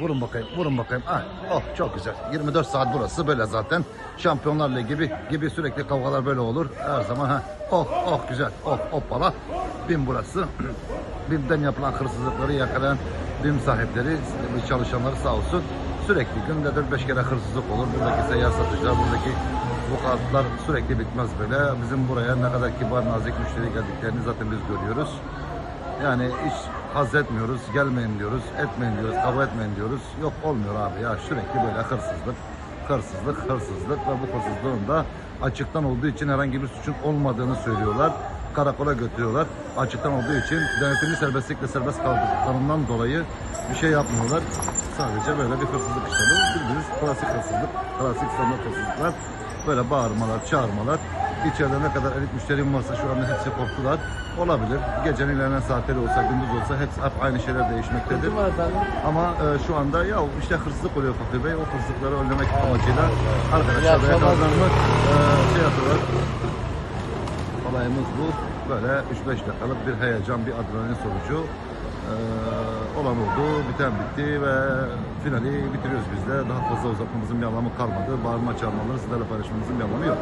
Vurun bakayım, vurun bakayım. Ah, oh çok güzel. 24 saat burası böyle zaten. Şampiyonlar Ligi gibi gibi sürekli kavgalar böyle olur. Her zaman ha. Oh oh güzel. Oh hoppala. BİM burası. BİM'den yapılan hırsızlıkları yakalayan BİM sahipleri, çalışanları sağ olsun. Sürekli günde 4-5 kere hırsızlık olur. Buradaki seyyar satıcılar, buradaki vukuatlar sürekli bitmez böyle. Bizim buraya ne kadar kibar nazik müşteri geldiklerini zaten biz görüyoruz. Yani hiç haz etmiyoruz, gelmeyin diyoruz, etmeyin diyoruz, kavga etmeyin diyoruz. Yok olmuyor abi ya sürekli böyle hırsızlık, hırsızlık, hırsızlık ve bu hırsızlığın da açıktan olduğu için herhangi bir suçun olmadığını söylüyorlar. Karakola götürüyorlar. Açıktan olduğu için denetimli serbestlik ve serbest kaldıklarından dolayı bir şey yapmıyorlar. Sadece böyle bir hırsızlık işte bu. Bildiğiniz klasik hırsızlık, klasik standart hırsızlıklar. Böyle bağırmalar, çağırmalar. İçeride ne kadar elit müşterim varsa şu anda hepsi korktular. Olabilir. Gecenin ilerleyen saatleri olsa, gündüz olsa hepsi hep aynı şeyler değişmektedir. Ama e, şu anda ya işte hırsızlık oluyor Fakir Bey. O hırsızlıkları önlemek amacıyla arkadaşlar da yakalanmak e, şey yapıyorlar. Olayımız bu. Böyle 3-5 dakikalık bir heyecan, bir adrenalin sonucu e, olan oldu, biten bitti ve finali bitiriyoruz biz de. Daha fazla uzatmamızın bir anlamı kalmadı. Bağırma çağırmaları sizlerle paylaşmamızın bir anlamı yok.